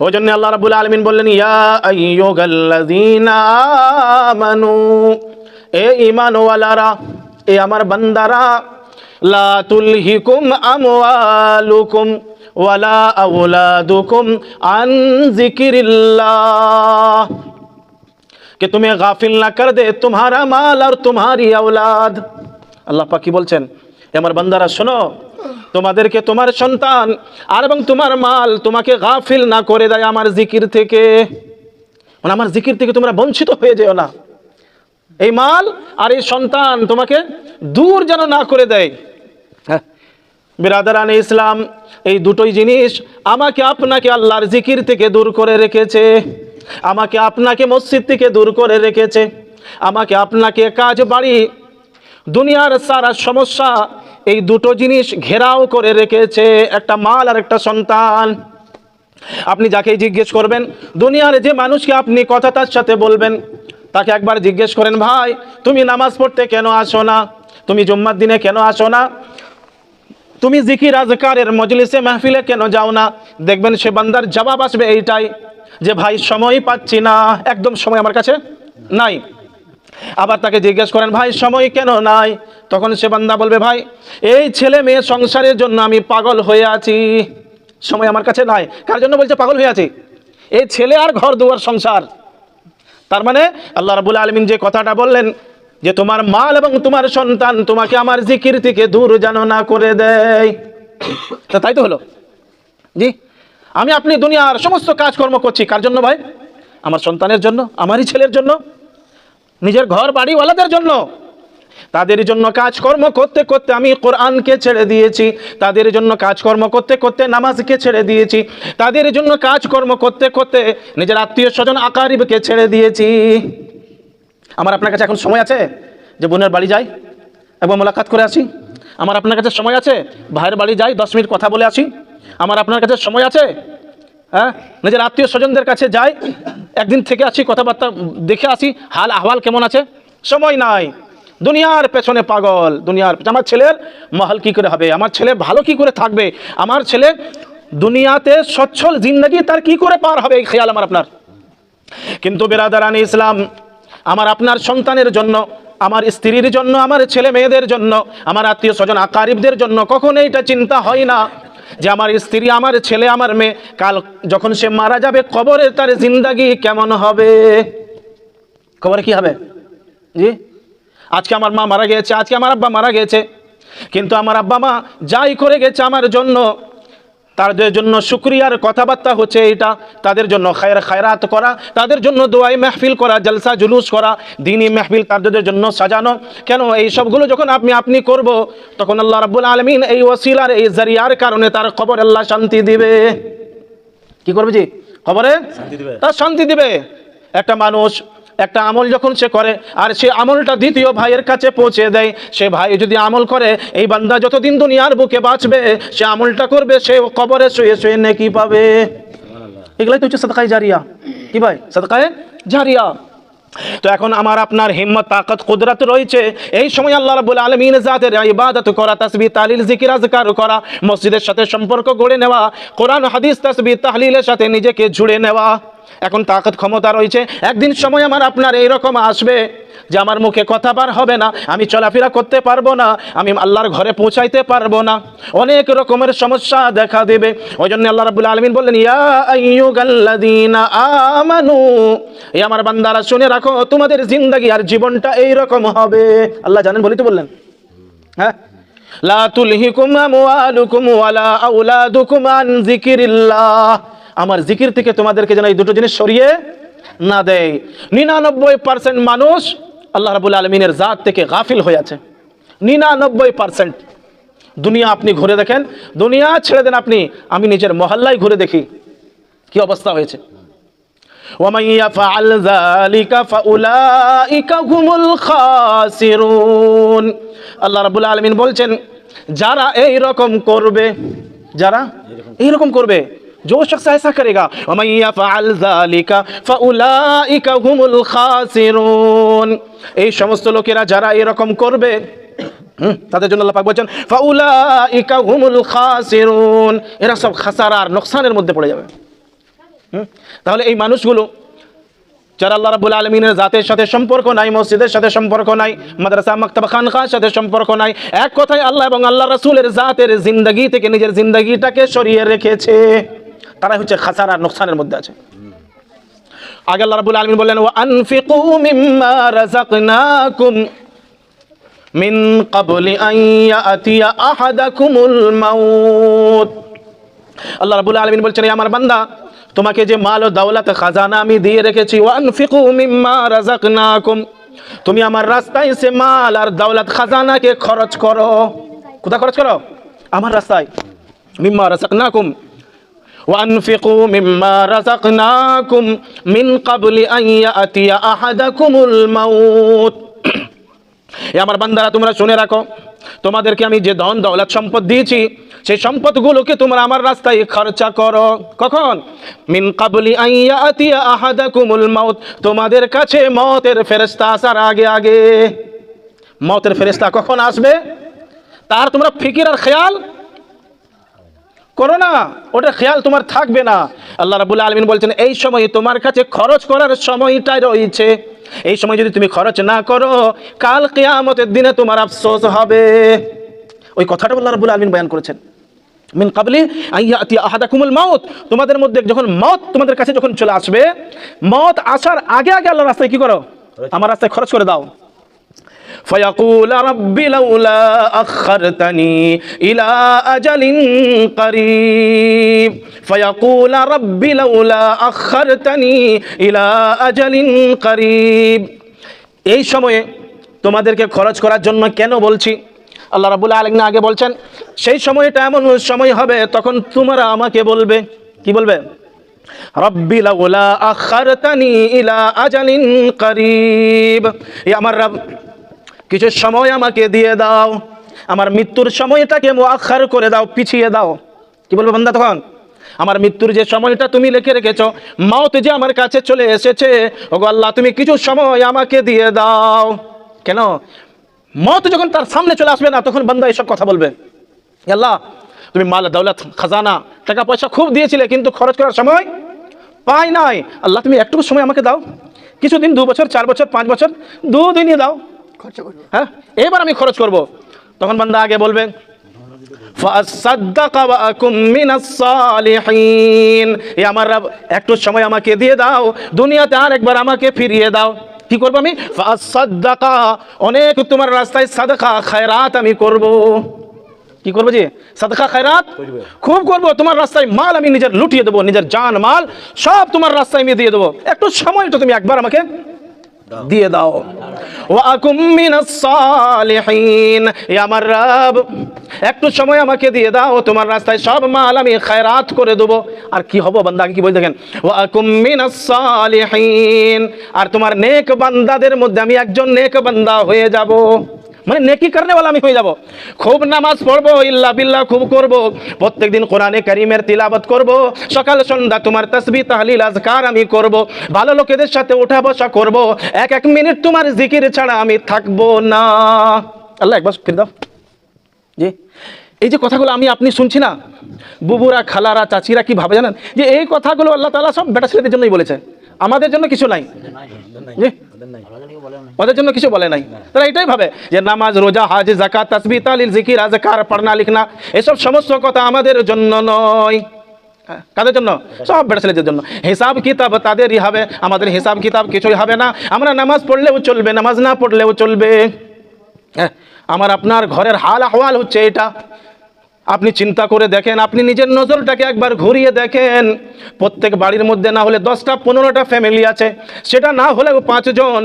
ওই জন্য আল্লাহ রাবুল আলমিন বললেন ইয়া আইয়ুহাল্লাযীনা আমানু এ ঈমানওয়ালারা এ আমার বান্দারা লা তুলহিকুম আমওয়ালুকুম ওয়ালা আওলাদুকুম আন जिक्रिल्लाह कि तुम्हें गाफिल ना कर दे तुम्हारा माल और तुम्हारी औलाद আল্লাহ পাক কি বলছেন এ আমার বান্দারা শোনো তোমাদেরকে তোমার সন্তান আর এবং তোমার মাল তোমাকে গাফিল না করে দেয় আমার জিকির থেকে। মানে আমার জিকির থেকে তোমরা বঞ্চিত হয়ে যেও না। এই মাল আর এই সন্তান তোমাকে দূর যেন না করে দেয়। হ্যাঁ বিরাদারান ইসলাম, এই দুটোই জিনিস আমাকে আপনাকে আল্লাহর জিকির থেকে দূর করে রেখেছে। আমাকে আপনাকে মসজিদ থেকে দূর করে রেখেছে। আমাকে আপনাকে কাজ বাড়ি, দুনিয়ার সারা সমস্যা এই দুটো জিনিস ঘেরাও করে রেখেছে একটা মাল আর একটা সন্তান। আপনি যাকে জিজ্ঞেস করবেন, দুনিয়ার যে মানুষকে আপনি কথা তার সাথে বলবেন, তাকে একবার জিজ্ঞেস করেন, ভাই, তুমি নামাজ পড়তে কেন আসো না? তুমি জুম্মার দিনে কেন আসো না? তুমি জিকির আজকারের মজলিসে মাহফিলে কেন যাও না? দেখবেন সে বান্দার জবাব আসবে এইটাই যে, ভাই, সময় পাচ্ছি না। একদম সময় আমার কাছে নাই। আবার তাকে জিজ্ঞেস করেন, ভাই, সময় কেন নাই? তখন সে বান্দা বলবে, ভাই, এই ছেলে মেয়ে সংসারের জন্য আমি পাগল হয়ে আছি। সময় আমার কাছে নাই। কার জন্য বলছে পাগল হয়ে আছি? এই ছেলে আর ঘর দুয়ার সংসার। তার মানে আল্লাহ রাবুল আলমিন যে কথাটা বললেন যে, তোমার মাল এবং তোমার সন্তান তোমাকে আমার জিকির থেকে দূর যেন না করে দেয়। তা তাই তো হলো। জি, আমি আপনি দুনিয়ার সমস্ত কাজকর্ম করছি। কার জন্য ভাই? আমার সন্তানের জন্য, আমারই ছেলের জন্য। নিজের ঘর বাড়িওয়ালাদের জন্য। তাদের জন্য কাজকর্ম করতে করতে আমি কোরআনকে ছেড়ে দিয়েছি। তাদের জন্য কাজকর্ম করতে করতে নামাজকে ছেড়ে দিয়েছি। তাদের জন্য কাজকর্ম করতে করতে নিজের আত্মীয় স্বজন আকারিবকে ছেড়ে দিয়েছি। আমার আপনার কাছে এখন সময় আছে? যে বোনের বাড়ি যাই একবার মোলাকাত করে আসি। আমার আপনার কাছে সময় আছে? ভাইয়ের বাড়ি যাই, দশ মিনিট কথা বলে আসি। আমার আপনার কাছে সময় আছে? হ্যাঁ? নিজের আত্মীয় স্বজনদের কাছে যাই, একদিন থেকে আসি, কথাবার্তা দেখে আসি, হাল আহওয়াল কেমন আছে? সময় নাই। দুনিয়ার পেছনে পাগল, দুনিয়ার আমার ছেলের মহল কি করে হবে? আমার ছেলে ভালো কি করে থাকবে? আমার ছেলে দুনিয়াতে সচ্ছল জিন্দগি তার কি করে পার হবে? এই খেয়াল আমার আপনার। কিন্তু বেরাদারানি ইসলাম, আমার আপনার সন্তানের জন্য, আমার স্ত্রীর জন্য, আমার ছেলে মেয়েদের জন্য, আমার আত্মীয় স্বজন আকারিবদের জন্য কখনো এটা চিন্তা হয় না। যে আমার স্ত্রী, আমার ছেলে, আমার মেয়ে, কাল যখন সে মারা যাবে, কবরে তার জিন্দাগি কেমন হবে? কবরে কি হবে? জি? আজকে আমার মা মারা গিয়েছে, আজকে আমার আব্বা মারা গিয়েছে। কিন্তু আমার আব্বা মা যাই করে গেছে আমার জন্য তাদের জন্য শুক্রিয়ার কথাবার্তা হচ্ছে এটা। তাদের জন্য খায়ের খায়রাত করা তাদের জন্য দোয়াই মেহফিল করা জলসা জুলুস করা দিনই মেহফিল তাদের জন্য সাজানো। কেন এই সবগুলো যখন আপনি আপনি করব তখন আল্লাহ রাব্বুল আলমিন এই ওসিলার এই জারিয়ার কারণে তার খবর আল্লাহ শান্তি দিবে। কি করবে জি? খবরে তার শান্তি দিবে। একটা মানুষ একটা আমল যখন সে করে, আর সে আমলটা দ্বিতীয় ভাইয়ের কাছে পৌঁছে দেয়, সে ভাই যদি আমল করে, এই বান্দা যতদিন দুনিয়ার বুকে বাঁচবে, সে আমলটা করবে, সে কবরে শুয়ে শুয়ে নেকি পাবে। এগুলাই তো হচ্ছে সদকায় জারিয়া। কি ভাই? সদকায় জারিয়া। তো এখন আমার আপনার হিম্মত, তাকত, কুদরত রয়েছে। এই সময় আল্লাহ রাব্বুল আলামিন জাতের ইবাদত করা, তাসবিহ, তাহলিল জিকির আজকার করা, মসজিদের সাথে সম্পর্ক গড়ে নেওয়া, কোরআন, হাদিস, তাসবিহ, তাহলিলের সাথে নিজেকে জুড়ে নেওয়া। এখন তাকত ক্ষমতা রয়েছে। একদিন সময় আমার আপনার এইরকম আসবে যে আমার মুখে কথা বার হবে না, আমি চলাফেরা করতে পারব না, আমি আল্লাহর ঘরে পৌঁছাইতে পারব না। অনেক রকমের সমস্যা দেখা দেবে। ওই জন্য আল্লাহ রাবুল আলমিন বললেন আমানু এই আমার বান্দারা, শুনে রাখো, তোমাদের জিন্দগি আর জীবনটা এই রকম হবে। আল্লাহ জানেন, বলি তো বললেন। হ্যাঁ? লা তুলহিকুম আমওয়ালুকুম ওয়ালা আওলাদুকুম আন যিকিরিল্লাহ। আমার জিকির থেকে তোমাদেরকে যেন এই দুটো জিনিস সরিয়ে না দেয়। নিরানব্বই পার্সেন্ট মানুষ আল্লাহ রাবুল আলমিনের জাত থেকে গাফিল হয়ে আছে। নিরানব্বই পার্সেন্ট দুনিয়া আপনি ঘুরে দেখেন, দুনিয়া ছেড়ে দেন আপনি, আমি নিজের মহল্লায় ঘুরে দেখি, কি অবস্থা হয়েছে। আল্লাহ রাবুল আলমিন বলছেন, যারা এই রকম করবে, যারা? এইরকম করবে। जो शख्स ऐसा करेगा এই সমস্ত লোকেরা যারা এরকম করবে তাদের জন্য আল্লাহ পাক বলছেন, ফাউলাইকা হুমুল খাসিরুন। এরা সব খাসারার নোকসানের মধ্যে পড়ে যাবে। তাহলে এই মানুষগুলো, যারা আল্লাহ রাবুল আলমিনের জাতের সাথে সম্পর্ক নাই, মসজিদের সাথে সম্পর্ক নাই, মাদ্রাসা, মক্তবা খানকার সাথে সম্পর্ক নাই, এক কথায় আল্লাহ এবং আল্লাহ রসুলের জাতের জিন্দগি থেকে নিজের জিন্দগিটাকে সরিয়ে রেখেছে। তারাই হচ্ছে খাসার আর নোকসানের মধ্যে আছে। আগে আল্লাহ রাবুল আলমিন বললেন ও আনফিকু মিম্মা রাযাকনাকুম মিন ক্বাবলি আন ইয়াতিয়া আহাদাকুমুল মাউত। আল্লাহ রাবুল আলমিন বলছেন "এই আমার বান্দা তোমাকে যে মাল ও দাওলাত খাজানা আমি দিয়ে রেখেছি ওয়ানফিকু মিম্মা রাযাকনাকুম। তুমি আমার রাস্তায় সে মাল আর দাওলাত খাজানাকে খরচ করো। কোথায় খরচ করো? আমার রাস্তায়। মিম্মা রাযাকনাকুম। وأنفقوا مما رزقناكم من قبل أن يأتي أحدكم الموت এ আমার বান্দারা তোমরা শুনে রাখো তোমাদেরকে আমি যে ধন দৌলত সম্পদ দিয়েছি সেই সম্পদগুলোকে তোমরা আমার রাস্তায় খরচা করো কখন মিন কাবলি আইয়া আতিয়া আহাদাকুমুল মাউত তোমাদের কাছে মতের ফেরেশতা আসার আগে আগে মতের ফেরেশতা কখন আসবে তার তোমরা ফিকির আর খেয়াল করো না ওটা খেয়াল তোমার থাকবে না। আল্লাহ রাবুল আলমিন বলছেন এই সময় তোমার কাছে খরচ করার সময়টাই রয়েছে। এই সময় যদি তুমি খরচ না করো কাল কেয়ামতের দিনে তোমার আফসোস হবে। ওই কথাটা আল্লাহ রাবুল আলমিন বয়ান করেছেন। মিন কাবলি আইয়াতি আহাদাকুমুল মাউত। তোমাদের মধ্যে যখন মত তোমাদের কাছে যখন চলে আসবে মত আসার আগে আগে আল্লাহ রাস্তায় কি করো? আমার রাস্তায় খরচ করে দাও। فيقول رب لولا أخرتني إلى أجل قريب فيقول رب لولا أخرتني إلى أجل قريب এই সময়ে তোমাদেরকে খরচ করার জন্য কেন বলছি আল্লাহ রাবুল আলমিন আগে বলছেন সেই সময়টা এমন সময় হবে তখন তোমরা আমাকে বলবে কি বলবে রব্বি লাউলা আখারতানি ইলা আজালিন করিব। এই আমার রব, কিছু সময় আমাকে দিয়ে দাও, আমার মৃত্যুর সময়টাকে মোয়াক্ষার করে দাও, পিছিয়ে দাও। কি বলব বান্দা তখন? আমার মৃত্যুর যে সময়টা তুমি লিখে রেখেছ মত যে আমার কাছে চলে এসেছে, ওগো আল্লাহ তুমি কিছু সময় আমাকে দিয়ে দাও। কেন? মত যখন তার সামনে চলে আসবে না, তখন বান্দা এসব কথা বলবে। এ আল্লাহ তুমি মাল দৌলত খাজানা টাকা পয়সা খুব দিয়েছিলে কিন্তু খরচ করার সময় পাই নাই। আল্লাহ তুমি একটুকু সময় আমাকে দাও। কিছুদিন দু বছর চার বছর পাঁচ বছর দু দিনই দাও হ্যাঁ? এবার আমি খরচ করব। তখন বান্দা আগে বলবে আমার একটু সময় আমাকে দিয়ে দাও। দুনিয়াতে আর একবার আমাকে ফিরিয়ে দাও। কি করব আমি? অনেক তোমার রাস্তায় সাদা খায়রাত আমি করব। কি করব যে? সাদকা খায়রাত? খুব করব তোমার রাস্তায় মাল আমি নিজের লুটিয়ে দেবো নিজের জান মাল সব তোমার রাস্তায় আমি দিয়ে দেবো। একটু সময় তো তুমি একবার আমাকে দিয়ে দাও। আমার রব একটু সময় আমাকে দিয়ে দাও তোমার রাস্তায় সব মাল আমি খায়রাত করে দেবো। আর কি হব বান্দা আগে কি বলে দেখেন? আর তোমার নেক বান্দাদের মধ্যে আমি একজন নেক বান্দা হয়ে যাব। মানে নেকি वाला আমি হয়ে যাব। খুব নামাজ পড়ব, ইল্লা বিল্লাহ খুব করব, প্রত্যেকদিন কোরআনে কারিমের তিলাবত করব, সকাল সন্ধ্যা তোমার তসবি তাহলিল, আজকার আমি করব, ভালো লোকেদের সাথে ওঠা বসা করব, এক এক মিনিট তোমার জিকির ছাড়া আমি থাকব না। আল্লাহ একবার ফিরে দাও। জি। এই যে কথাগুলো আমি আপনি শুনছি না, বুবুরা, খালারা, চাচিরা কি ভাবে জানেন? যে এই কথাগুলো আল্লাহ তাআলা সব বেটা ছেলেদের জন্যই বলেছে। আমাদের জন্য কিছু নাই। ওদের জন্য কিছু বলে নাই। তারা এটাই ভাবে যে নামাজ রোজা হাজ জাকাত তাসবি তালিল জিকির আজকার পড়না লিখনা এসব সমস্ত কথা আমাদের জন্য নয়। হ্যাঁ, কাদের জন্য? সব বেটা ছেলেদের জন্য। হিসাব কিতাব তাদেরই হবে। আমাদের হিসাব কিতাব কিছুই হবে না। আমরা নামাজ পড়লেও চলবে নামাজ না পড়লেও চলবে। হ্যাঁ আমার আপনার ঘরের হাল আহওয়াল হচ্ছে এটা। আপনি চিন্তা করে দেখেন, আপনি নিজের নজরটাকে একবার ঘুরিয়ে দেখেন। প্রত্যেক বাড়ির মধ্যে না হলে দশটা, পনেরোটা ফ্যামিলি আছে। সেটা না হলেও পাঁচজন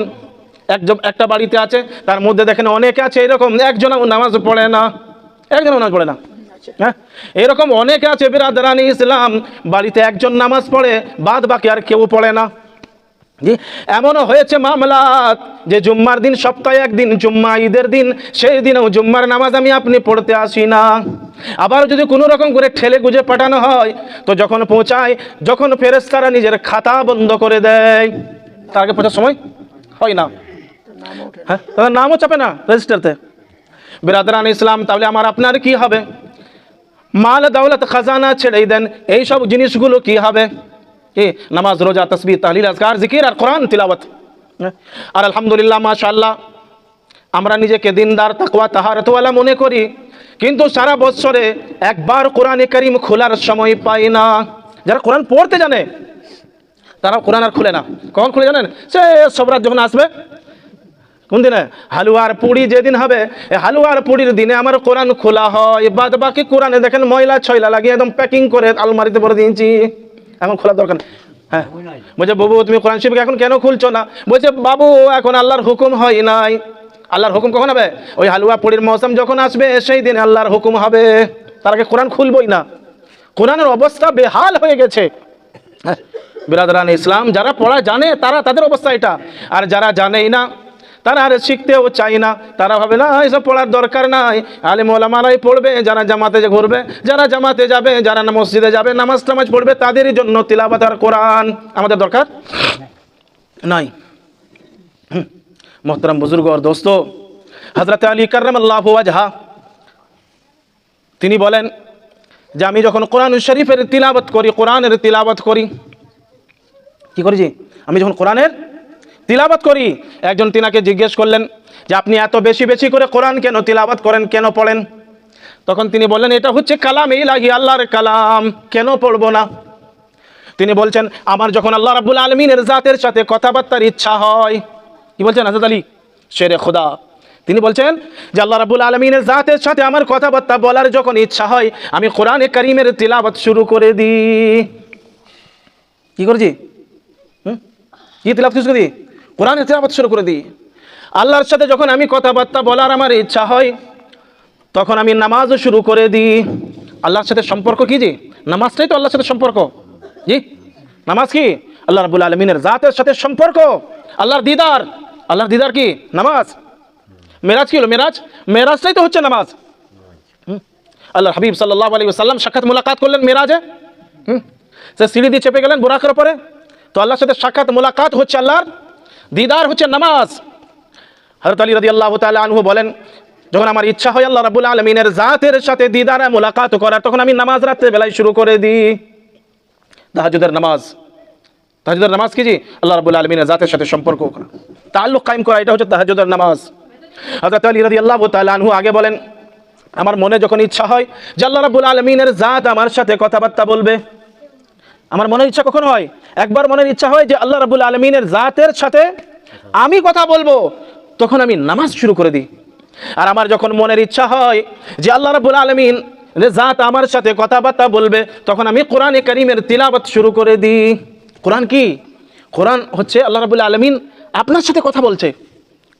একজন, একটা বাড়িতে আছে, তার মধ্যে দেখেন অনেকে আছে, এরকম একজনও নামাজ পড়ে না। একজনও নামাজ পড়ে না। হ্যাঁ? এরকম অনেকে আছে, বিরাদরানি ইসলাম, বাড়িতে একজন নামাজ পড়ে বাদ বাকি আর কেউ পড়ে না। জি, এমনও হয়েছে মামলাত যে জুম্মার দিন সপ্তাহে একদিন জুম্মা ঈদের দিন, সেই দিনেও জুম্মার নামাজ আমি আপনি পড়তে আসি না। আবার যদি কোনো রকম করে ঠেলে গুজে পাঠানো হয়, তো যখন পৌঁছায়, যখন ফেরেস্তারা নিজের খাতা বন্ধ করে দেয়। তার আগে পৌঁছার সময় হয় না। হ্যাঁ তাদের নামও চাপে না রেজিস্টারতে। বিরাদরান ইসলাম, তাহলে আমার আপনার কি হবে? মাল দৌলত খাজানা ছেড়েই দেন এই সব জিনিসগুলো কি হবে? কি নামাজ, রোজা তসবির তাহলিল, আজকার, জিকির আর কোরআন তিলাবত? আর আলহামদুলিল্লাহ, মাশাআল্লাহ, আমরা নিজেকে দিনদার, তাকওয়া, তাহারতওয়ালা মনে করি, কিন্তু সারা বছরে একবার কোরআনে করিম খোলার সময় পাই না। যারা কোরআন পড়তে জানে তারা কোরআন আর খুলে না। কখন খুলে জানেন? সে সবরাত যখন আসবে, কোন দিনে? হালুয়ার পুরি যেদিন হবে এই হালুয়ার পুরির দিনে আমার কোরআন খোলা হয়। বাদ বাকি কোরআনে দেখেন ময়লা, ছয়লা লাগিয়ে একদম প্যাকিং করে আলমারিতে ভরে দিয়েছি। এখন খোলা দরকার হ্যাঁ। বলছে বাবু তুমি কোরআন শিবকে এখন কেন খুলছো না? বলছে বাবু এখন আল্লাহর হুকুম হয় নাই। আল্লাহর হুকুম কখন হবে? ওই হালুয়া পুরির মৌসুম যখন আসবে সেই দিন আল্লাহর হুকুম হবে। তার আগে কোরআন খুলবই না। কোরআনের অবস্থা বেহাল হয়ে গেছে। হ্যাঁ, বিরাদরান ইসলাম যারা পড়া জানে তারা তাদের অবস্থা এটা। আর যারা জানেই না তারা আর শিখতেও চাই না। তারা ভাবে, না, এসব পড়ার দরকার নাই। আলিম ওলামারাই পড়বে, যারা জামাতে ঘুরবে, যারা জামাতে যাবে, যারা মসজিদে যাবে, নামাজ টামাজ পড়বে, তাদেরই জন্য তিলাবাত আর কোরআন আমাদের দরকার? নাই। মোহতরম বুজুর্গ আর দোস্ত হজরত আলী করম আল্লাহ ওয়াজহা, তিনি বলেন যে, আমি যখন কোরআন শরীফের তিলাবত করি, কোরআনের তিলাবত করি। কি করেছি? আমি যখন কোরআনের তিলাবত করি। একজন তিনাকে জিজ্ঞেস করলেন যে, আপনি এত বেশি বেশি করে কোরআন কেন তিলাবত করেন? কেন পড়েন? তখন তিনি বললেন, এটা হচ্ছে কালাম ইলাহি আল্লাহর কালাম। কেন পড়ব না? তিনি বলছেন, আমার যখন আল্লাহ রাবুল আলমিনের জাতের সাথে কথাবার্তার ইচ্ছা হয়। কি বলছেন হাজরত আলী? শেরে খোদা। তিনি বলছেন যে, আল্লাহ রাবুল আলমিনের জাতের সাথে আমার কথাবার্তা বলার যখন ইচ্ছা হয়, আমি কোরআনে করিমের তিলাবত শুরু করে দিই। কি করছি? হুম? কি তিলাবত শুরু করে দিই কোরআনের তিলাবত শুরু করে দিই। আল্লাহর সাথে যখন আমি কথাবার্তা বলার আমার ইচ্ছা হয়, তখন আমি নামাজও শুরু করে দিই। আল্লাহর সাথে সম্পর্ক কি জি? নামাজটাই তো আল্লাহর সাথে সম্পর্ক। জি? নামাজ কি? আল্লাহ রাবুল আলমিনের জাতের সাথে সম্পর্ক। আল্লাহর দিদার। আল্লাহর দিদার কি? নামাজ। মেরাজ কি হলো? মেরাজ? মেরাজটাই তো হচ্ছে নামাজ। আল্লাহ হাবিব সাল্লাহ আলী সাল্লাম সাক্ষাৎ মোলাকাত করলেন মেরাজে। হুম? সে সিঁড়ি দিয়ে চেপে গেলেন বোরাকের পরে তো আল্লাহর সাথে সাক্ষাৎ মোলাকাত হচ্ছে আল্লাহর দিদার হচ্ছে নামাজ। হরত আলী রদি আল্লাহ তাআলা আনহু বলেন, যখন আমার ইচ্ছা হয় আল্লাহ রাবুল আলমিনের জাতের সাথে দিদারা মোলাকাত করার, তখন আমি নামাজ রাত্রে বেলায় শুরু করে দিই। তাহাজুদের নামাজ। তাহাজুদের নামাজ কি জি? আল্লাহ রাবুল আলমিনের জাতের সাথে সম্পর্ক করা। তাল্লুক কায়েম করা, এটা হচ্ছে তাহাজুদের নামাজ। হজরত আলী রদি আল্লাহ তাআলা আনহু আগে বলেন, আমার মনে যখন ইচ্ছা হয় যে আল্লাহ রাবুল আলমিনের জাত আমার সাথে কথাবার্তা বলবে আমার মনের ইচ্ছা কখন হয়? একবার মনের ইচ্ছা হয় যে আল্লাহ রাবুল আলমিনের জাতের সাথে আমি কথা বলব, তখন আমি নামাজ শুরু করে দিই। আর আমার যখন মনের ইচ্ছা হয় যে আল্লাহ রাবুল আলমিন জাত আমার সাথে কথাবার্তা বলবে, তখন আমি কোরআনে করিমের তিলাবত শুরু করে দিই। কোরআন কি? কোরআন হচ্ছে আল্লাহ রাবুল আলমিন আপনার সাথে কথা বলছে।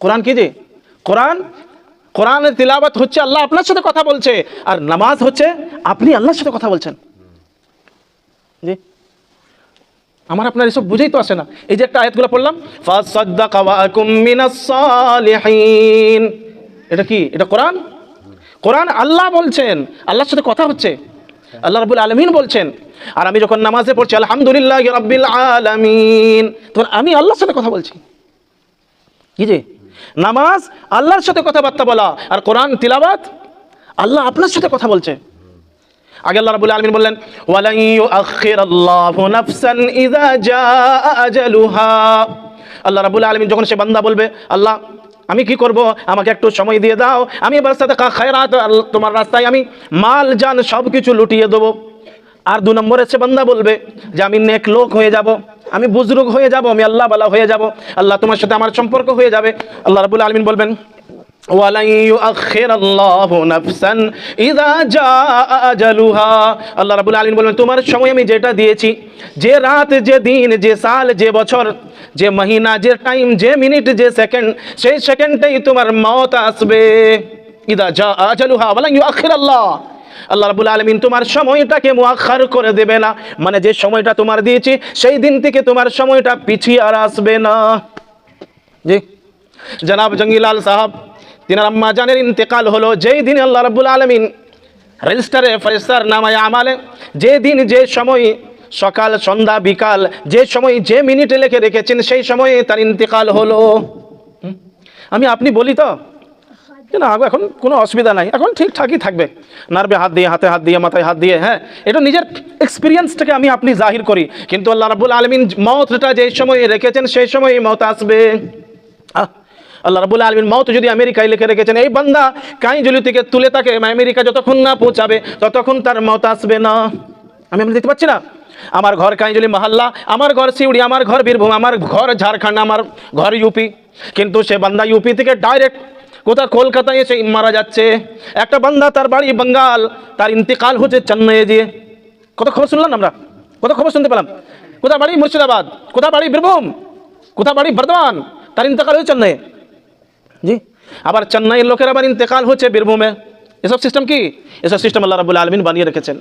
কোরআন কি যে? কোরআন, কোরআনের তিলাবত হচ্ছে আল্লাহ আপনার সাথে কথা বলছে, আর নামাজ হচ্ছে আপনি আল্লাহর সাথে কথা বলছেন। জি? আমার আপনার এসব বুঝেই তো আসে না। এই যে একটা আয়াতগুলো পড়লাম এটা কি? এটা কোরআন? কোরআন আল্লাহ বলছেন, আল্লাহর সাথে কথা হচ্ছে। আল্লাহ রাব্বুল আলামিন বলছেন, আর আমি যখন নামাজে পড়ছি, আলহামদুলিল্লাহ রাব্বিল আলামিন। তখন আমি আল্লাহর সাথে কথা বলছি। কি যে? নামাজ আল্লাহর সাথে কথাবার্তা বলা, আর কোরআন তিলাবাত আল্লাহ আপনার সাথে কথা বলছে। আগে আল্লাহ রাব্বুল আলামিন বললেন, ওয়ালান ইউআখিরাল্লাহু নাফসান ইযা জাআ আজালুহা। আল্লাহ রাব্বুল আলামিন যখন সে বান্দা বলবে, আল্লাহ, আমি কি করব? আমাকে একটু সময় দিয়ে দাও। আমি এবার সাথে খায়রাত তোমার রাস্তায় আমি মাল, জান সব কিছু লুটিয়ে দেবো। আর দু নম্বরে সে বান্দা বলবে, যে আমি নেক লোক হয়ে যাব, আমি বুজরুগ হয়ে যাব, আমি আল্লাহ বালা হয়ে যাব, আল্লাহ তোমার সাথে আমার সম্পর্ক হয়ে যাবে। আল্লাহ রাব্বুল আলমিন বলবেন আল্লাহ তোমার সময় আমি যেটা দিয়েছি, যে রাত, যে দিন, যে সাল, যে বছর, যে মহিনা, যে টাইম, যে মিনিট, যে সেকেন্ড, সেই সেকেন্ডটাই তোমার মত আসবে। ইদা জাআ আজালুহা ওয়ালান ইউআখিরাল্লাহ। আল্লাহ রাবুল আলমিন তোমার সময়টাকে মুআখার করে দেবে না। মানে যে সময়টা তোমার দিয়েছি, সেই দিন থেকে তোমার সময়টা পিছিয়ে আর আসবে না। জি। জনাব জঙ্গিলাল সাহাব তিনার আম্মা জানের ইন্তেকাল হলো যেই দিন আল্লাহ রাবুল আলমিন রেজিস্টারে ফেরেস্তার নামায় আমালে যে দিন যে সময় সকাল সন্ধ্যা বিকাল যে সময় যে মিনিটে লেখে রেখেছেন সেই সময়ে তার ইন্তেকাল হলো। আমি আপনি বলি তো? না এখন কোনো অসুবিধা নাই এখন ঠিকঠাকই থাকবে। নার্ভে হাত দিয়ে হাতে হাত দিয়ে মাথায় হাত দিয়ে হ্যাঁ এটা নিজের এক্সপিরিয়েন্সটাকে আমি আপনি জাহির করি। কিন্তু আল্লাহ রাবুল আলমিন মতটা যে সময় রেখেছেন সেই সময় মত আসবে। আহ, আল্লাহ রাবুল আলমিন মত যদি আমেরিকায় লিখে রেখেছেন, এই বান্দা কাইজুলি থেকে তুলে তাকে আমেরিকা যতক্ষণ না পৌঁছাবে, ততক্ষণ তার মত আসবে না। আমি আপনি দেখতে পাচ্ছি না? আমার ঘর কাইজুলি মহল্লা, আমার ঘর সিউড়ি, আমার ঘর বীরভূম, আমার ঘর ঝাড়খণ্ড, আমার ঘর ইউপি, কিন্তু সে বান্দা ইউপি থেকে ডাইরেক্ট কোথা কলকাতায় এসে মারা যাচ্ছে? একটা বান্দা তার বাড়ি বাঙ্গাল, তার ইন্তেকাল হচ্ছে চেন্নাইয়ে দিয়ে কত খবর শুনলাম আমরা? কত খবর শুনতে পেলাম? কোথা বাড়ি মুর্শিদাবাদ? কোথা বাড়ি বীরভূম? কোথা বাড়ি বর্ধমান? তার ইন্তেকাল হয়েছে চেন্নাইয়ে। জি। আবার চেন্নাইয়ের লোকের আবার ইন্তেকাল হচ্ছে বীরভূমে। এসব সিস্টেম কি? এসব সিস্টেম আল্লাহ রাবুল আলমিন বানিয়ে রেখেছেন।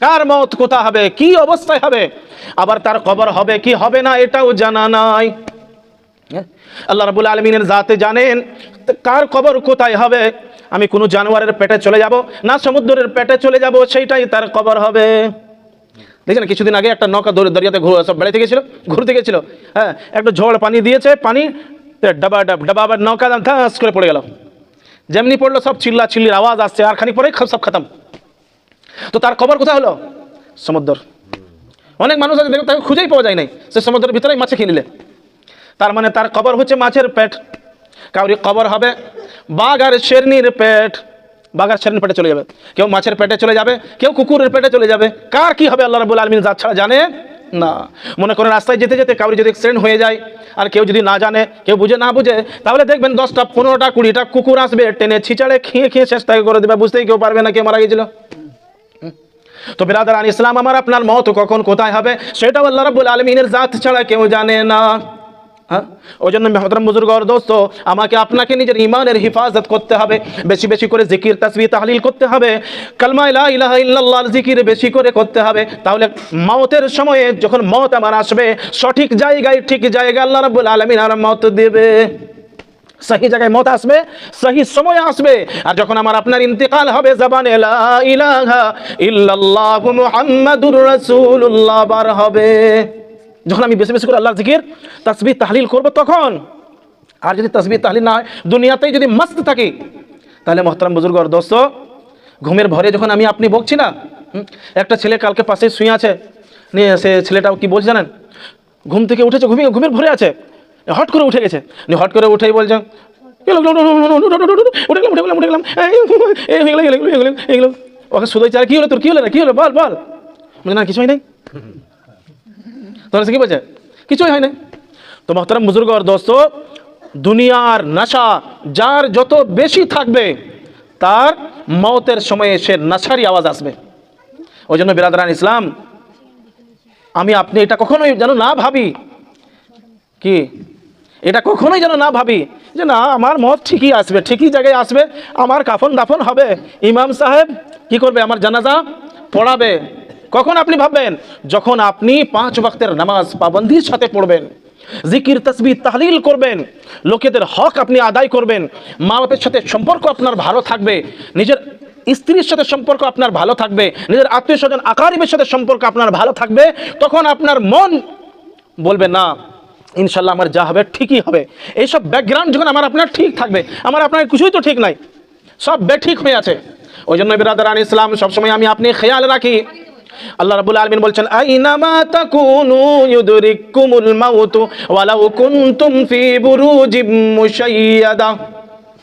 কার মত কোথা হবে? কি অবস্থায় হবে? আবার তার কবর হবে কি হবে না এটাও জানা নাই। হ্যাঁ? আল্লাহ রাবুল আলমিনের জাতে জানেন কার কবর কোথায় হবে? আমি কোনো জানোয়ারের পেটে চলে যাব, না সমুদ্রের পেটে চলে যাব, সেইটাই তার কবর হবে। দেখছেন, কিছুদিন আগে একটা নৌকা দরি- দরিয়াতে সব বেড়াতে গেছিল, ঘুরতে গেছিল। হ্যাঁ একটা ঝড় পানি দিয়েছে, পানি ডাবা, ডাব, ডাবা আবার নৌকা দাম ধাস করে পড়ে গেল। যেমনি পড়ল সব চিল্লা চিল্লির আওয়াজ আসছে, আর খানিক পরেই সব খতম। তো তার খবর কোথায় হলো? সমুদ্র। অনেক মানুষ আছে, দেখো, তাকে খুঁজেই পাওয়া যায় নাই। সে সমুদ্রের ভিতরেই মাছে খেয়ে নিলে। তার মানে তার কবর হচ্ছে মাছের পেট। কাউরি কবর হবে বাঘ আর শেরনির পেট। বাঘ আর শেরনির পেটে চলে যাবে। কেউ মাছের পেটে চলে যাবে, কেউ কুকুরের পেটে চলে যাবে। কার কি হবে আল্লাহ রাবুল আলমিন? যা ছাড়া জানে না। মনে করেন রাস্তায় যেতে যেতে কাউরি যদি অ্যাক্সিডেন্ট হয়ে যায়, আর কেউ যদি না জানে, কেউ বুঝে না বুঝে, তাহলে দেখবেন দশটা, পনেরোটা, কুড়িটা কুকুর আসবে, টেনে ছিচাড়ে খেয়ে খেয়ে শেষ তাকে করে দেবে, বুঝতেই কেউ পারবে না কে মারা গেছিল। তো বিরাদার ইসলাম আমার আপনার মত কখন কোথায় হবে, সেটাও আল্লাহ রাব্বুল আলমিনের জাত ছাড়া কেউ জানে না। হ্যাঁ? ওই জন্য মেহতরম বুজুর্গ আর দোস্ত, আমাকে আপনাকে নিজের ইমানের হিফাজত করতে হবে, বেশি বেশি করে জিকির তাসবি তাহলিল করতে হবে, কালমা ইলা ইলাহা ইল্লাল্লাহর জিকির বেশি করে করতে হবে, তাহলে মওতের সময়ে যখন মত আমার আসবে, সঠিক জায়গায়, ঠিক জায়গায় আল্লাহ রাব্বুল আলামিন আর মত দেবে। সহি জায়গায় মত আসবে, সহি সময় আসবে, আর যখন আমার আপনার ইন্তেকাল হবে জবানে লা ইলাহা ইল্লাল্লাহু মুহাম্মাদুর রাসূলুল্লাহ, বার হবে। যখন আমি বেশি বেশি করে আল্লাহর জিকির তাসবিহ তাহলিল করব তখন আর যদি তাসবিহ তাহলিল না হয় দুনিয়াতেই যদি মস্ত থাকি তাহলে মহতারাম বুজুর্গ দোস্ত ঘুমের ভরে যখন আমি আপনি বকছি না একটা ছেলে কালকে পাশে শুয়ে আছে নিয়ে সে ছেলেটাও কি বলছে জানেন ঘুম থেকে উঠেছে ঘুমিয়ে ঘুমের ভরে আছে হট করে উঠে গেছে হট করে উঠেই বলছে উঠে গেলাম উঠে গেলাম হয়ে ওকে শুধু চার কী হলো তোর কী হলো না কী হলো বল বলে না কিছুই নেই তোমরা সে কি বলছে? কিছুই হয় না তো মহতারাম বুজুর্গ দোস্ত, দুনিয়ার নেশা যার যত বেশি থাকবে, তার মতের সময়ে সে নেশারই আওয়াজ আসবে। ওই জন্য বিরাদরান ইসলাম, আমি আপনি এটা কখনোই যেন না ভাবি। কি? এটা কখনোই যেন না ভাবি যে না, আমার মত ঠিকই আসবে, ঠিকই জায়গায় আসবে, আমার কাফন দাফন হবে। ইমাম সাহেব কি করবে? আমার জানাজা পড়াবে। কখন আপনি ভাববেন? যখন আপনি পাঁচ ওয়াক্তের নামাজ পাবন্দির সাথে পড়বেন, জিকির তসবি তাহলিল করবেন, লোকেদের হক আপনি আদায় করবেন মা বাপের সাথে সম্পর্ক আপনার ভালো থাকবে, নিজের স্ত্রীর সাথে সম্পর্ক আপনার ভালো থাকবে, নিজের আত্মীয় স্বজন আকারিবের সাথে সম্পর্ক আপনার ভালো থাকবে, তখন আপনার মন বলবে, না, ইনশাল্লাহ আমার যা হবে ঠিকই হবে। এইসব ব্যাকগ্রাউন্ড যখন আমার আপনার ঠিক থাকবে, আমার আপনার কিছুই তো ঠিক নাই, সব বেঠিক হয়ে আছে। ওই জন্য বিরাদার বিরাদারান ইসলাম, সবসময় আমি আপনি খেয়াল রাখি। আল্লাহ রাব্বুল আলামিন বলছেন আইনামা তাকুনু ইউদরিকুমুল মাউত ওয়ালাউ কুনতুম ফি বুরুজিম মুশাইয়াদা।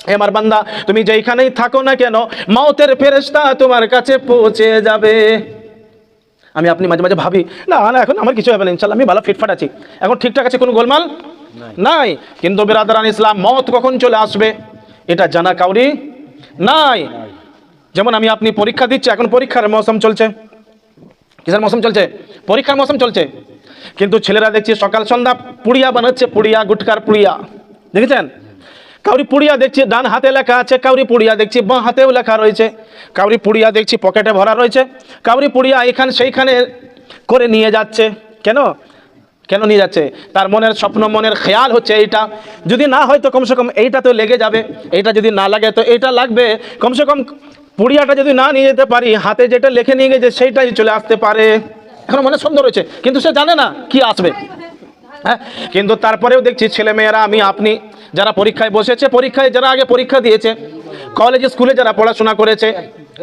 হে আমার বান্দা তুমি যেইখানেই থাকো না কেন মাউতের ফেরেশতা তোমার কাছে পৌঁছে যাবে। আমি আপনি মাঝে মাঝে ভাবি না না এখন আমার কিছু হবে না ইনশাল্লাহ আমি ভালো ফিটফাট আছি। এখন ঠিকঠাক আছে কোনো গোলমাল? নাই। কিন্তু বেরাদারান ইসলাম মত কখন চলে আসবে? এটা জানা কাউরি? নাই। যেমন আমি আপনি পরীক্ষা দিচ্ছি এখন পরীক্ষার মৌসুম চলছে। কিসের মৌসুম চলছে? পরীক্ষার মৌসুম চলছে। কিন্তু ছেলেরা দেখছি সকাল সন্ধ্যা পুড়িয়া বানাচ্ছে, পুড়িয়া, গুটকার পুড়িয়া। দেখেছেন? কাউরি পুড়িয়া দেখছি, ডান হাতে লেখা আছে, কাউরি পুড়িয়া দেখছি, বাঁ হাতেও লেখা রয়েছে। কাউরি পুড়িয়া দেখছি, পকেটে ভরা রয়েছে। কাউরি পুড়িয়া এখানে সেইখানে করে নিয়ে যাচ্ছে। কেন? কেন নিয়ে যাচ্ছে? তার মনের স্বপ্ন, মনের খেয়াল হচ্ছে এইটা। যদি না হয় তো কমসে কম এইটা তো লেগে যাবে। এইটা যদি না লাগে তো এইটা লাগবে। কমসে কম পুড়িয়াটা যদি না নিয়ে যেতে পারি, হাতে যেটা লেখে নিয়ে গেছে সেইটাই চলে আসতে পারে। এখন মনে সুন্দর রয়েছে, কিন্তু সে জানে না কি আসবে। হ্যাঁ কিন্তু তারপরেও দেখছি ছেলে মেয়েরা আমি, আপনি, যারা পরীক্ষায় বসেছে, পরীক্ষায়, যারা আগে পরীক্ষা দিয়েছে কলেজে স্কুলে যারা পড়াশোনা করেছে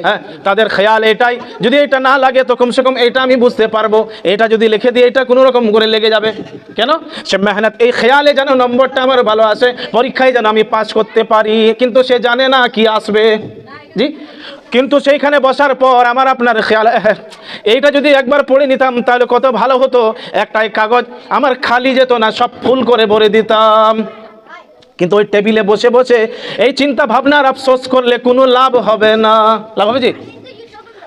হ্যাঁ তাদের খেয়াল এটাই। যদি এটা না লাগে, তো কমসে কম এটা আমি বুঝতে পারব। এটা যদি লিখে দিই এটা কোনো রকম করে লেগে যাবে। কেন? সে মেহনত, এই খেয়ালে যেন নম্বরটা আমার ভালো আসে, পরীক্ষায় যেন আমি পাস করতে পারি, কিন্তু সে জানে না কি আসবে। জি? কিন্তু সেইখানে বসার পর আমার আপনার খেয়াল এইটা যদি একবার পড়ে নিতাম, তাহলে কত ভালো হতো। একটাই কাগজ, আমার খালি যেত না, সব ফুল করে ভরে দিতাম। কিন্তু ওই টেবিলে বসে বসে এই চিন্তা ভাবনার আফসোস করলে কোনো লাভ হবে না। লাভ হবে জি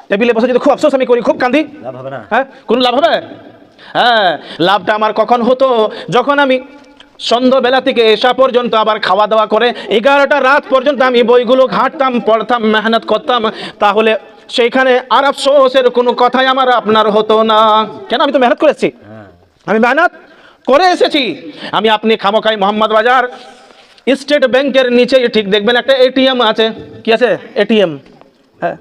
টেবিলে বসে যদি খুব আফসোস আমি করি খুব কান্দি। লাভ হবে না। হ্যাঁ কোনো লাভ হবে? হ্যাঁ লাভটা আমার কখন হতো? যখন আমি সন্ধ্যাবেলা থেকে এসা পর্যন্ত আবার খাওয়া দাওয়া করে এগারোটা রাত পর্যন্ত আমি বইগুলো ঘাঁটতাম পড়তাম মেহনত করতাম তাহলে সেইখানে আর আফসোসের কোনো কথাই আমার আপনার হতো না। কেন? আমি তো মেহনত করেছি। হ্যাঁ। আমি মেহনত করে এসেছি। আমি আপনি খামোখাই মোহাম্মদ বাজার স্টেট ব্যাংকের নিচে ঠিক দেখবেন একটা এটিএম আছে। কি আছে? এটিএম। হ্যাঁ।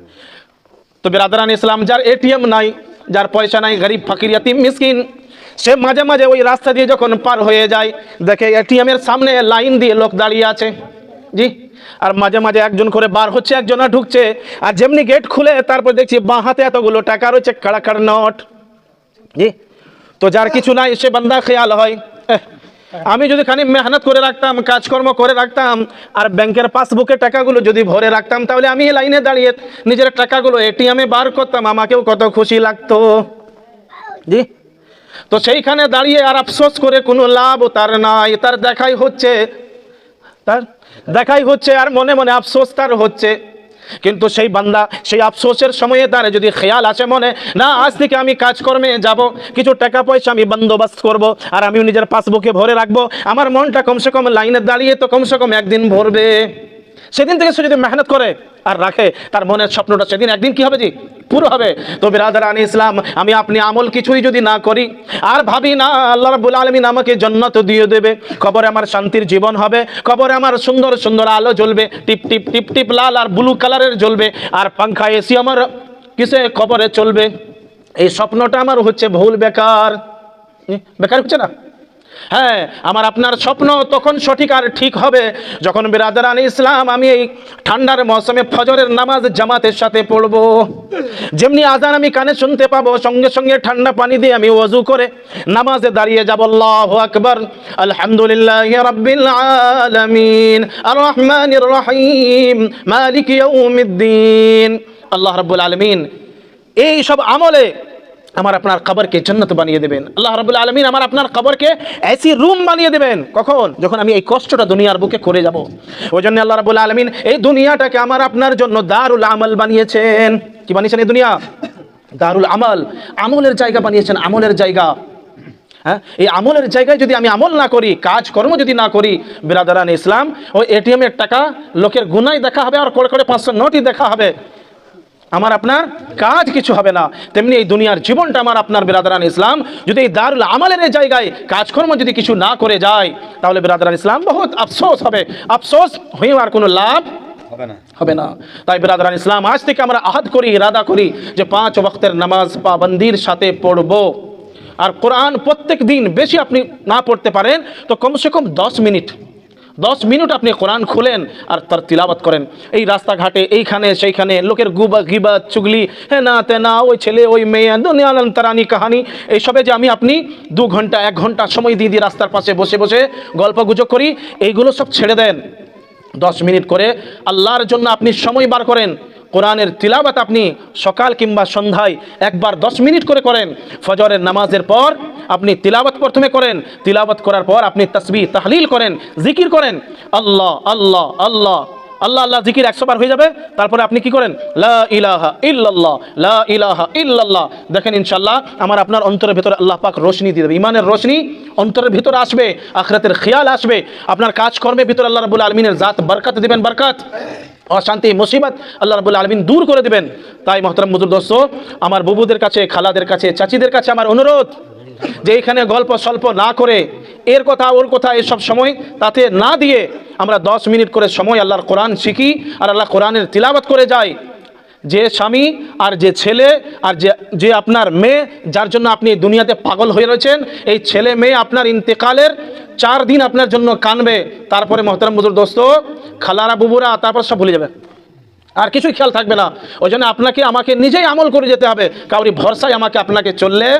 তো বিরাদরান ইসলাম, যার এটিএম নাই, যার পয়সা নাই, গরিব, ফকির, ইয়াতিম, মিসকিন, সে মাঝে মাঝে ওই রাস্তা দিয়ে যখন পার হয়ে যায়, দেখে এটিএম এর সামনে লাইন দিয়ে লোক দাঁড়িয়ে আছে। জি? আর মাঝে মাঝে একজন করে বার হচ্ছে, একজন আর ঢুকছে। আর যেমনি গেট খুলে, তারপর দেখছি বাঁ হাতে এতগুলো টাকা রয়েছে কাড়াকাড় নোট। জি? তো যার কিছু নাই, সে বান্দা খেয়াল হয়। আমি যদি খানি মেহনত করে রাখতাম, কাজকর্ম করে রাখতাম, আর ব্যাংকের পাসবুকে টাকাগুলো যদি ভরে রাখতাম, তাহলে আমি লাইনে দাঁড়িয়ে নিজের টাকাগুলো এটিএমে বার করতাম, আমাকেও কত খুশি লাগতো। জি? তো সেইখানে দাঁড়িয়ে আর আফসোস করে কোনো লাভ তার নাই, তার দেখাই হচ্ছে, তার দেখাই হচ্ছে, আর মনে মনে আফসোস তার হচ্ছে। কিন্তু সেই বান্দা, সেই আফসোসের সময়ে তার যদি খেয়াল আসে মনে, না, আজ থেকে আমি কাজকর্মে যাব, কিছু টাকা পয়সা আমি বন্দোবস্ত করব, আর আমি নিজের পাসবুকে ভরে রাখব, আমার মনটা কমসে কম লাইনে দাঁড়িয়ে তো কমসে কম একদিন ভরবে। সেদিন থেকে সে যদি মেহনত করে আর রাখে, তার মনের স্বপ্নটা সেদিন একদিন কি হবে জি? পুরো হবে। তো বিরাদার আনি ইসলাম, আমি আপনি আমল কিছুই যদি না করি, আর ভাবি না, আল্লাহ রাব্বুল আলমিন আমাকে জন্নত দিয়ে দেবে। কবরে আমার শান্তির জীবন হবে, কবরে আমার সুন্দর সুন্দর আলো জ্বলবে, টিপ টিপ টিপ টিপ, লাল আর ব্লু কালারের জ্বলবে, আর পাংখা এসি আমার কিসে কবরে চলবে? এই স্বপ্নটা আমার হচ্ছে ভুল বেকার। বেকার হচ্ছে না? হ্যাঁ আমার আপনার স্বপ্ন তখন সঠিক আর ঠিক হবে। যখন বিরাদারান ইসলাম, আমি এই ঠান্ডার মৌসুমে ফজরের নামাজ জামাতের সাথে পড়ব। যেমনি আজান আমি কানে শুনতে পাবো, সঙ্গে সঙ্গে ঠান্ডা পানি দিয়ে আমি ওযু করে নামাজে দাঁড়িয়ে যাব। আল্লাহু আকবার। আলহামদুলিল্লাহ রাব্বিল আলামিন। আর রহমানির রহিম। মালিক ইয়াউমিদ্দিন। আল্লাহ রাব্বুল আলামিন, এই সব আমলে আমার আপনার কবরকে জন্নত বানিয়ে দেবেন। আল্লাহ রাবুল আলমিন আমার আপনার কবরকে এসি রুম বানিয়ে দেবেন। কখন? যখন আমি এই কষ্টটা দুনিয়ার বুকে করে যাব। ওই জন্য আল্লাহ রাবুল আলমিন এই দুনিয়াটাকে আমার আপনার জন্য দারুল আমল বানিয়েছেন। কি বানিয়েছেন এই দুনিয়া? দারুল আমল। আমলের জায়গা বানিয়েছেন, আমলের জায়গা। হ্যাঁ? এই আমলের জায়গায় যদি আমি আমল না করি, কাজকর্ম যদি না করি, বিরাদারান ইসলাম, ওই এটিএম এর টাকা লোকের গুনাই দেখা হবে আর করে করে পাঁচশো নোটই দেখা হবে। আমার আপনার কাজ কিছু হবে না। তেমনি এই দুনিয়ার জীবনটা আমার আপনার বিরাদরান ইসলাম। যদি এই দারুল আমলের জায়গায় কাজকর্ম যদি কিছু না করে যায় তাহলে বিরাদরান ইসলাম বহুত আফসোস হবে। আফসোস হয়ে আর কোনো লাভ হবে না। হবে না। তাই বিরাদরান ইসলাম আজ থেকে আমরা আহাদ করি ইরাদা করি যে পাঁচ ওয়াক্তের নামাজ পাবন্দির সাথে পড়ব। আর কোরআন প্রত্যেক দিন বেশি আপনি না পড়তে পারেন তো কমসে কম দশ মিনিট দশ মিনিট আপনি কোরআন খুলেন আর তার তিলাবাত করেন। এই রাস্তাঘাটে এইখানে সেইখানে লোকের গুবা, গিবা, চুগলি হ্যাঁ না, তে না, ওই ছেলে, ওই মেয়ে দুনিয়ান তারানি কাহানি, এইসবে যে আমি আপনি দু ঘণ্টা, এক ঘণ্টা সময় দিয়ে দিয়ে রাস্তার পাশে বসে বসে গল্প গুজব করি, এইগুলো সব ছেড়ে দেন। দশ মিনিট করে আল্লাহর জন্য আপনি সময় বার করেন। কোরআনের তিলাবাত আপনি সকাল কিংবা সন্ধ্যায় একবার দশ মিনিট করে করেন। ফজরের নামাজের পর আপনি তিলাবাত প্রথমে করেন। তিলাবাত করার পর আপনি তসবি তাহলিল করেন, জিকির করেন। আল্লাহ আল্লাহ আল্লাহ আল্লাহ আল্লাহ, জিকির একশো বার হয়ে যাবে। তারপরে আপনি কি করেন? লা ইল্লাল্লাহ, লা দেখেন ইনশাল্লাহ আমার আপনার অন্তরের ভিতরে আল্লাহ পাক রোশনি দিয়ে দেবে। ইমানের রোশনি অন্তরের ভিতরে আসবে, আখরাতের খেয়াল আসবে। আপনার কাজকর্মের ভিতরে আল্লাহ রাবুল আলমিনের জাত বরকত দিবেন, বরকত। অশান্তি, মুসিবত আল্লাহ রাবুল আলমিন দূর করে দেবেন। তাই মহতরম মজুর দোস্ত, আমার বুবুদের কাছে, খালাদের কাছে, চাচিদের কাছে আমার অনুরোধ যে এখানে গল্প স্বল্প না করে, এর কথা, ওর কথা এসব সময় তাতে না দিয়ে আমরা দশ মিনিট করে সময় আল্লাহর কোরআন শিখি আর আল্লাহ কোরআনের তিলাবত করে যাই। যে স্বামী আর যে ছেলে আর যে যে আপনার মেয়ে, যার জন্য আপনি দুনিয়াতে পাগল হয়ে রয়েছেন, এই ছেলে মেয়ে আপনার ইন্তেকালের চার দিন আপনার জন্য কানবে। তারপরে মহতারাম বুজুর দোস্ত, খালারা বুবুরা, তারপর সব ভুলে যাবে আর কিছুই খেয়াল থাকবে না। ওই জন্য আপনাকে, আমাকে নিজেই আমল করে যেতে হবে। কাউরি ভরসায় আমাকে আপনাকে চললে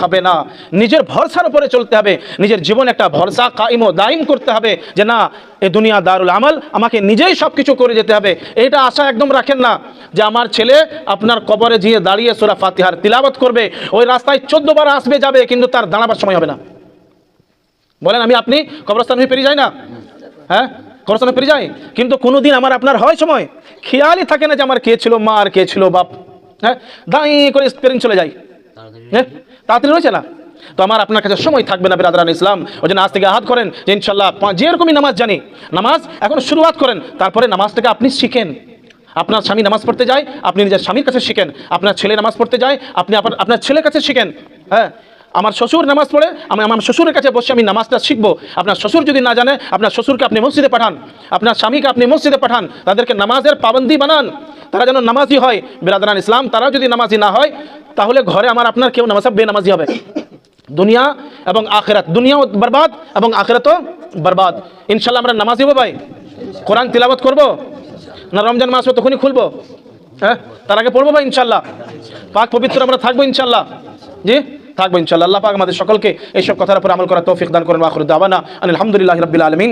হবে না। নিজের ভরসার উপরে চলতে হবে। নিজের জীবন একটা ভরসা কাইম ও দাইম করতে হবে যে না, এ দুনিয়া দারুল আমল, আমাকে নিজেই সব কিছু করে যেতে হবে। এটা আশা একদম রাখেন না যে আমার ছেলে আপনার কবরে গিয়ে দাঁড়িয়ে সোরা ফাতিহার তিলাবত করবে। ওই রাস্তায় চোদ্দ বার আসবে, যাবে, কিন্তু তার দাঁড়াবার সময় হবে না। বলেন, আমি আপনি কবরস্থান হয়ে পেরিয়ে যাই না? হ্যাঁ? কবরস্থানে পেরিয়ে যাই? কিন্তু কোনো দিন আমার আপনার হয় সময়? খেয়ালই থাকে না যে আমার কে ছিল মা আর কে ছিল বাপ। হ্যাঁ? দাঁড়িয়ে করে স্পেরিং চলে যায় তাড়াতাড়ি রয়েছে না তো আমার আপনার কাছে সময় থাকবে না বেরাদান ইসলাম। ওই জন্য আজ থেকে আহাত করেন যে ইনশাল্লাহ যেরকমই নামাজ জানি, নামাজ এখন শুরুয়াত করেন, তারপরে নামাজটাকে আপনি শিখেন। আপনার স্বামী নামাজ পড়তে যায়, আপনি নিজের স্বামীর কাছে শিখেন। আপনার ছেলে নামাজ পড়তে যায়, আপনি আপনার ছেলের কাছে শিখেন। হ্যাঁ আমার শ্বশুর নামাজ পড়ে, আমি আমার শ্বশুরের কাছে বসে আমি নামাজটা শিখব। আপনার শ্বশুর যদি না জানে, আপনার শ্বশুরকে আপনি মসজিদে পাঠান। আপনার স্বামীকে আপনি মসজিদে পাঠান। তাদেরকে নামাজের পাবন্দি বানান। তারা যেন নামাজি হয়। বিরাদান ইসলাম, তারাও যদি নামাজি না হয়, তাহলে ঘরে আমার আপনার কেউ নামাজ বেনামাজি হবে। দুনিয়া এবং আখেরাত। দুনিয়াও বরবাদ এবং আখেরাতও বরবাদ। ইনশাল্লাহ আমরা নামাজি হব ভাই। কোরআন তিলাবত করব? না, রমজান মাস তখনই খুলবো? হ্যাঁ? তার আগে পড়ব ভাই ইনশাল্লাহ পাক পবিত্র আমরা থাকব ইনশাল্লাহ জি? থাকব ইনশাল্লাহ আল্লাহ পাক আমাদের সকলকে এইসব কথার উপর আমল করা তৌফিক দান করেন আখরুদ্দাবানা আলহামদুলিল্লাহ রবিল আলমিন।